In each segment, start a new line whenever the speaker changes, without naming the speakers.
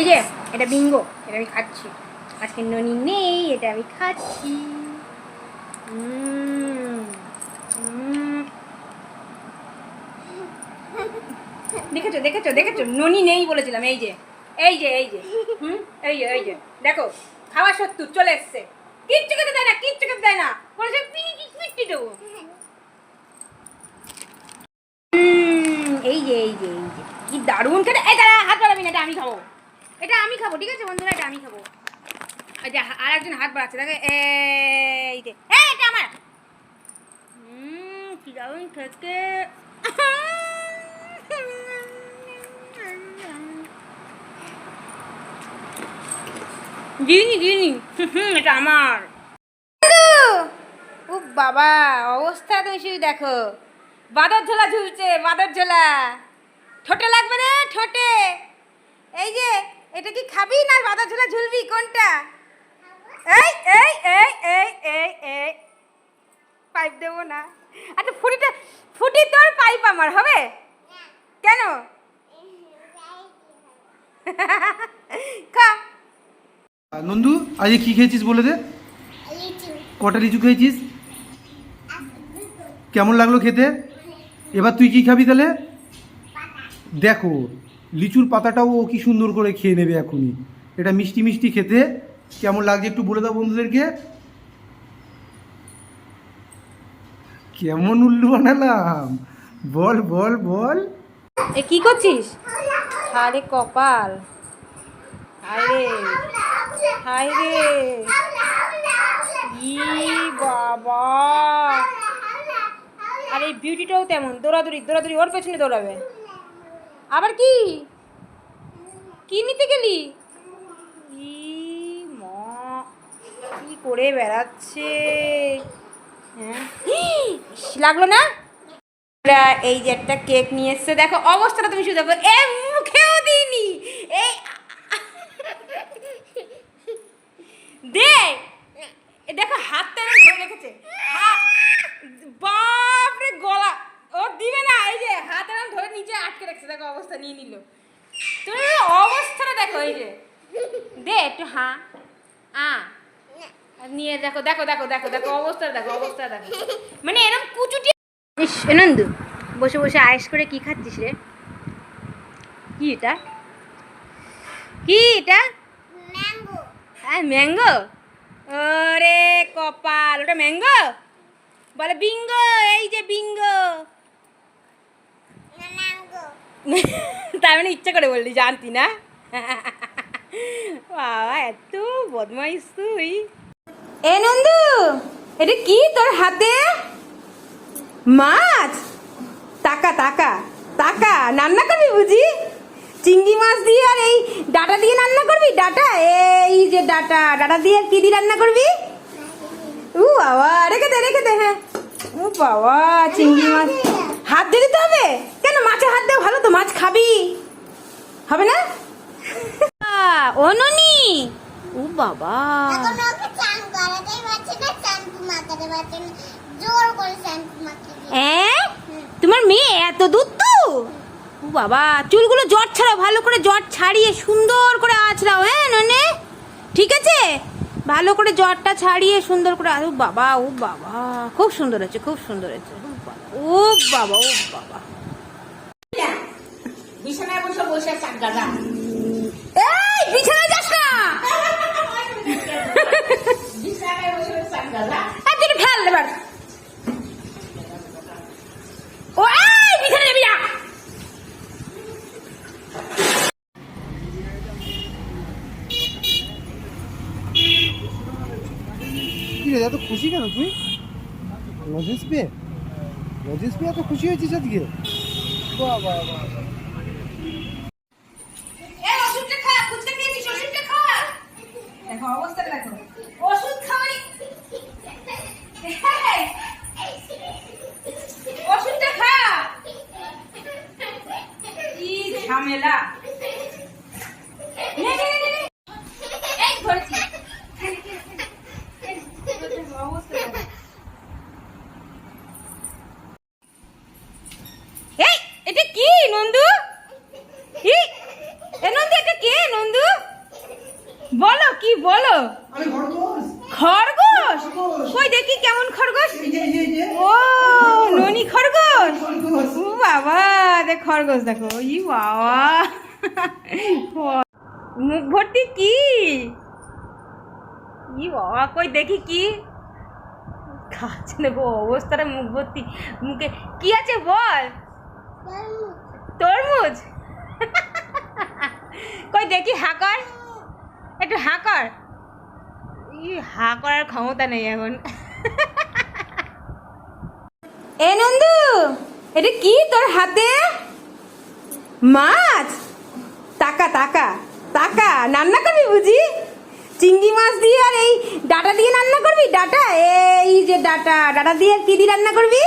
এই যে, এটা বিঙ্গো এটা আমি খাচ্ছি। আজকে ননি নেই, এটা আমি খাচ্ছি। দেখেছ দেখেছ দেখেছ? ননি নেই বলেছিলাম, এই যে এই যে এই যে, হুম, এই যে এই যে। দেখো, খাওয়া সত্তর চলে এসছে। কিচ্ছু খেতে দেয় না, কিচ্ছু খেতে দেয় না। বলেছে, পিনি পিটি দেবো। এই যে এই যে এই যে। কি দারুণ খেতে এই দাঁড়া, হাত বাড়াবি না, এটা আমি খাব। এটা আমি খাব ঠিক আছে বন্ধুরা? এটা আমি খাব। এই যে আর একজন হাত বাড়াচ্ছে দেখে এই যে এই এটা আমার। উম, কি দারুণ খেতে। দিইনি হুম, এটা আমার। ও বাবা অবস্থা তুমি শুধু দেখো। বাদর ঝোলা ঝুলছে বাদর ঝোলা। ঠোঁটে লাগবে না ঠোঁটে। এই যে এটা কি খাবি না বাদর ঝোলা ঝুলবি? কোনটা? এই এই এই এই এই এই। পাইপ দেবো না। আচ্ছা ফুটিটা ফুটি তোর পাইপ আমার হবে? কেন? খা।
নন্দু আজকে কি খেয়েছিস বলে দে? কটা লিচু খেয়েছিস? কেমন লাগল খেতে? এবার তুই কি খাবি তাহলে? দেখো লিচুর পাতাটাও ও কি সুন্দর করে খেয়ে নেবে এখনই। এটা মিষ্টি মিষ্টি খেতে। কেমন লাগছে একটু বলে দাও বন্ধুদেরকে। কেমন উল্লু বানালাম। বল বল বল।
এ, কি করছিস? আরে কপাল। আরে হাই রে। ই বাবা। আর বিউটিটাও তেমন। দৌড়াদৌড়ি দৌড়াদৌড়ি, ওর পেছনে দৌড়াবে। আবার কি? কি নিতে গেলি? ই ম কি করে বেড়াচ্ছে? হ্যাঁ? লাগল না? এই যে একটা কেক নিয়ে এসছে দেখো অবস্থাটা তুমি শুধু দেখো। এ মুখেও দিইনি এই দে এ দেখো হাতটা এরকম ধরে রেখেছে হা- বাপরে গলা ও দিবে না এই যে হাত এরকম ধরে নিচে আটকে রেখেছে দেখো অবস্থা নিয়ে নিল তুমি অবস্থাটা দেখো এই যে দে একটু হ্যাঁ আ আর নিয়ে দেখো দেখো দেখো দেখো দেখো অবস্থা দেখো অবস্থা দেখো। মানে এরকম কুচুটি ইস নন্দু বসে বসে আয়েস করে কি খাচ্ছিস রে? কি এটা? কি এটা? হ্যাঁ ম্যাঙ্গো? ওরে কপাল ওটা ম্যাঙ্গো? বলে বিঙ্গো এই যে বিঙ্গো। তার মানে ইচ্ছা করে বললি জানতি না? বাবা এত বদমাইশ তুই। এ নন্দু এটা কি তোর হাতে? মাছ? টাকা টাকা টাকা রান্না করবি বুঝি? চিংড়ি মাছ দিয়ে আর এই ডাটা দিয়ে রান্না করবি? ডাটা? এই যে ডাটা ডাটা দিয়ে আর কি দিয়ে রান্না করবি? উ বাবা রেখে দে রেখে দে হ্যাঁ। ও বাবা চিংড়ি মাছ। হাত দিয়ে দিতে হবে? কেন মাছের হাত দিয়ে ভালো তো মাছ খাবি? হবে না? ও ননি ও বাবা। তোমার মেয়ে এত দূর তো? বাবা চুলগুলো জট ছাড়াও ভালো করে জট ছাড়িয়ে সুন্দর করে আঁচড়াও হ্যাঁ ননে? ঠিক আছে? ভালো করে জটটা ছাড়িয়ে সুন্দর করে ও বাবা ও বাবা খুব সুন্দর হয়েছে খুব সুন্দর হয়েছে। ও বাবা ও বাবা
বিছানায় বসে বসে
এই বিছানায় যাস না! একদিন খেয়াল এবার। ও এই না
এত খুশি কেন তুই? লজেন্স পেয়ে? লজেন্স পেয়ে এত খুশি হয়েছিস আজকে? বাহ
দেখো অবস্থাটা দেখো ওষুধ খাওয়াই ওষুধটা খা কি ঝামেলা নে, নে, নে, নে, নে। এই ধরেছি অবস্থা দেখো। এই এটা কি নন্দু কি বলো
আমি খরগোশ
খরগোশ
খরগোশ।
কই দেখি কেমন খরগোশ
এই যে এই যে, এই যে
ও ননি খরগোশ
খরগোশ
ও বাবা দেখ খরগোশ দেখো। ই বাবা। মুখ ভর্তি কি? ই বাবা, কই দেখি কি? খাচ্ছে না গো অবস্থাটা মুখ ভর্তি। মুখে কি আছে বল? তরমুজ। কই দেখি হাঁকর একটু হাঁকর ই, হা করার ক্ষমতা নেই এখন। এ নন্দু! এটা কি তোর হাতে? মাছ? টাকা টাকা টাকা রান্না করবি বুঝি? চিংড়ি মাছ দিয়ে আর এই ডাটা দিয়ে রান্না করবি? ডাটা? এই যে ডাটা ডাটা দিয়ে আর কি দিয়ে রান্না করবি?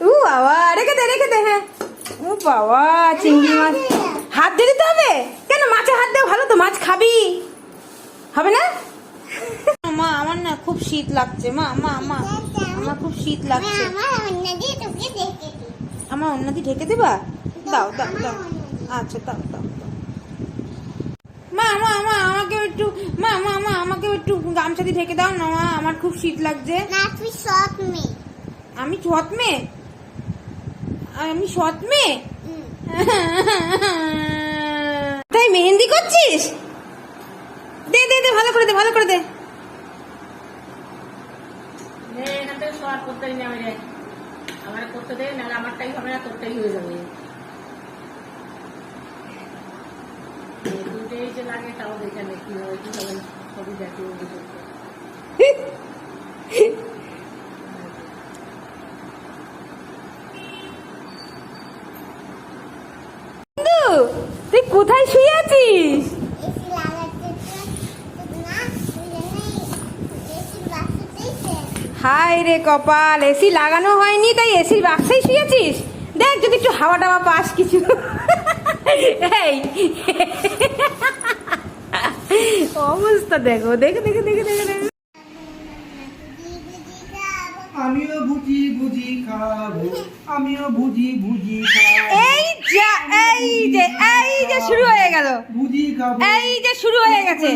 উ বাবা রেখে দে রেখে দে হ্যাঁ। ও বাবা চিংড়ি মাছ। হাত দিয়ে দিতে হবে? কেন মাছে হাত দেওয়া ভালো তো মাছ খাবি? হবে না? খুব শীত লাগছে মা মা মা আমার খুব শীত লাগছে।
আমার
অন্যদি ঢেকে দেবা? দাও দাও দাও আচ্ছা দাও দাও দাও। মা মা মা আমাকে একটু মা মা মা আমাকে একটু গামছা দিয়ে ঢেকে দাও না মা আমার খুব শীত লাগছে।
না তুই সৎ মেয়ে।
আমি সৎ মেয়ে? আমি সৎ মেয়ে? তাই মেহেন্দি করছিস? দে দে দে ভালো করে দে ভালো করে দে।
নে, করতে করতেই নেবে আমার। করতে দেয় নাহলে আমারটাই হবে না তোরটাই হয়ে যাবে। লাগে তাও দেখে নে কি হবে কি হবে সবই দেখে ও বুঝে।
বন্ধু, তুই কোথায় শুয়ে আছিস
এসি লাগাতে তো না তুই জানি এসি বাসতেই শেষ
হাই রে কপাল এসি লাগানো হয়নি তাই এসির বাক্সেই শুয়েছিস? দেখ যদি একটু হাওয়া টাওয়া পাস কিছু। এই। অবস্থা দেখো দেখে দেখে দেখে দেখে দেখে।
আমিও ভুজি ভুজি খাব আমিও ভুজি ভুজি খাব।
যা এই যে এই যে শুরু হয়ে গেল। এই যে শুরু হয়ে গেছে।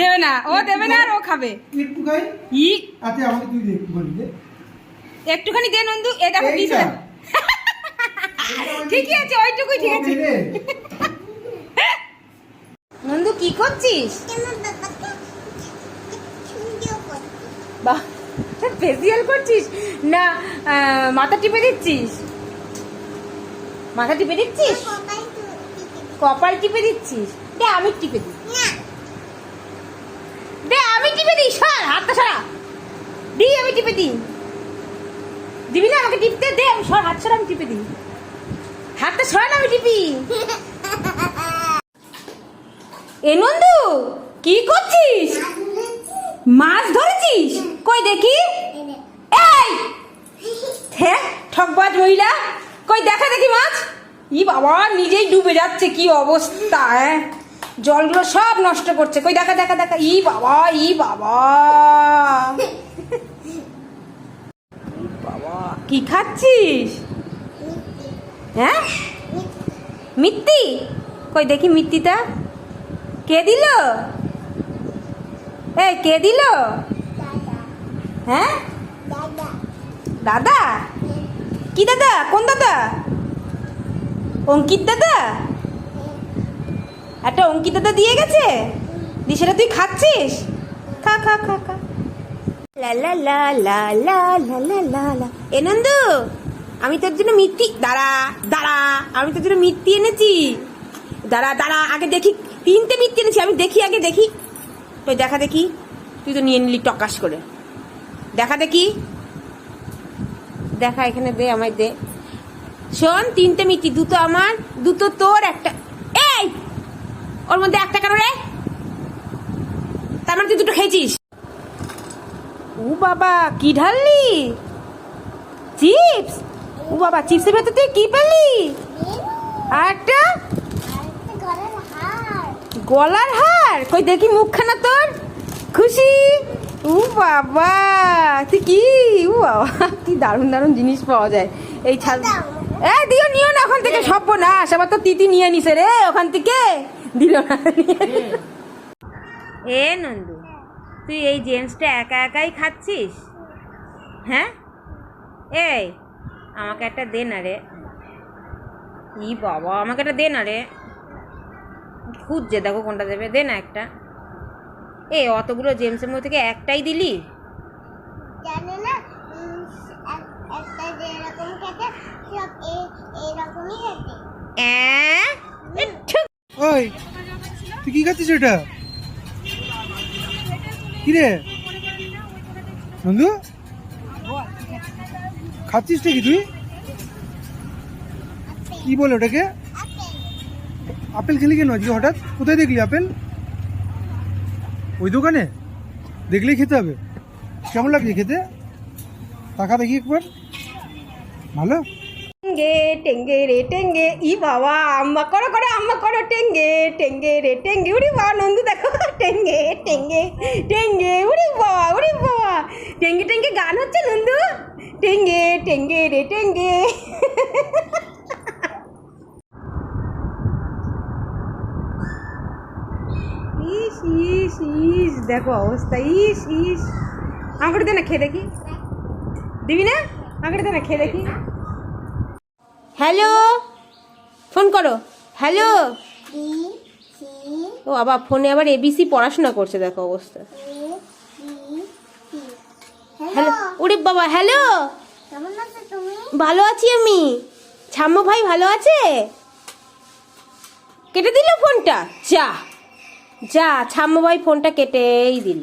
দেবে না ও দেবে না আর ও খাবে।
একটু খাই।
ই।
আচ্ছা আমাকে তুই একটুখানি দে।
একটুখানি দে নন্দু এ দেখো
এইটা।
ঠিকই আছে ওইটুকুই ঠিক আছে। নন্দু কি করছিস? বাহ ফেসিয়াল করছিস? না মাথা টিপে দিচ্ছিস? মাথা টিপে দিচ্ছিস? কপাল টিপে দিচ্ছিস? দে আমি টিপে দিই। দে আমি টিপে দিই সর হাতটা সরা। দি আমি টিপে দিই। দিবি না আমাকে টিপতে? দে আমি সর হাত সরা আমি টিপে দিই। হাতটা সরা না আমি টিপি। এ নন্দু কি করছিস? মাছ ধরেছিস? কই দেখি? এই হ্যাঁ ঠকবাজ মহিলা। কই দেখা দেখি মাছ? ই বাবা নিজেই ডুবে যাচ্ছে কি অবস্থা হ্যাঁ? জলগুলো সব নষ্ট করছে। কই দেখা দেখা দেখা। ই বাবা ই বাবা। বাবা কি খাচ্ছিস? হ্যাঁ? মিত্তি? কই দেখি মিত্তিটা। কে দিল? এই কে দিল? হ্যাঁ?
দাদা।
দাদা? কি দাদা? কোন দাদা? অঙ্কিত দাদা? একটা অঙ্কিত দাদা দিয়ে গেছে? দি সেটা তুই খাচ্ছিস? খা খা খা খা। লা লা লা লা লা লা লা লা লা। এ নন্দু, আমি তোর জন্য মিথ্যি দাঁড়া দাঁড়া, আমি তোর জন্য মিথ্যি এনেছি। দাঁড়া দাঁড়া, আগে দেখি। তিনটে মিথ্যি এনেছি, আমি দেখি, আগে দেখি। তুই দেখা দেখি। তুই তো নিয়ে নিলি টকাশ করে। দেখা দেখি। দেখা এখানে দে আমায় দে। শোন তিনটে মিষ্টি দুটো আমার দুটো তোর একটা। এই! ওর মধ্যে একটা কেন রে? তার মানে তুই দুটো খেয়েছিস? ও বাবা কি ঢাললি? চিপস? ও বাবা চিপসের ভেতর তুই কি পেলি? আর একটা গলার হার? কই দেখি মুখখানা তোর? খুশি? বাবা, তুই কি? বাবা, কি দারুণ দারুণ জিনিস পাওয়া যায়। এই এ, দিও, নিও না ওখান থেকে না তিতি নিয়ে রে ওখান থেকে। এ, নন্দু, তুই এই একা একাই খাচ্ছিস? হ্যাঁ? আমাকে একটা বাবা, আমাকে একটা খুঁজছে, দেখো কোনটা দেবে। দে না একটা। এই অতগুলো জেমসের মধ্যে থেকে একটাই দিলি?
জানো না একটা যেরকম খেতে সব এ- খেতে।
অ্যাঁ? এ,
ওই তুই কি খাচ্ছিস এটা কি রে খাচ্ছিস কি তুই? কি বলে ওটাকে?
আপেল।
আপেল খেলি কেন আজকে হঠাৎ? কোথায় দেখলি আপেল? ওই দোকানে? দেখলেই খেতে হবে। কেমন লাগছে খেতে? টাকা দেখি একবার। ভালো?
টেঙ্গে টেঙ্গে রে টেঙ্গে, ই বাবা, আম্মা করো করো, আম্মা করো, টেঙ্গে টেঙ্গে রে টেঙ্গে, উড়ি বাবা, নন্দু দেখো, টেঙ্গে টেঙ্গে টেঙ্গে, উড়ি বাবা উড়ি বাবা। টেঙ্গে টেঙ্গে গান হচ্ছে নন্দু? টেঙ্গে টেঙ্গে রে টেঙ্গে ইস ইস ইস দেখো অবস্থা, ইস ইস। আমাকে দে না, খেয়ে দেখি। দিবি না? আমাকে দে না, খেয়ে দেখি। হ্যালো? ফোন করো। হ্যালো? ও আবার ফোনে আবার এবিসি পড়াশোনা করছে, দেখো অবস্থা। হ্যালো? ওরে বাবা, হ্যালো? ভালো আছি আমি? ছাম্মু ভাই ভালো আছে? কেটে দিল ফোনটা? যা। যা ছাম্মবাই ফোনটা কেটেই দিল।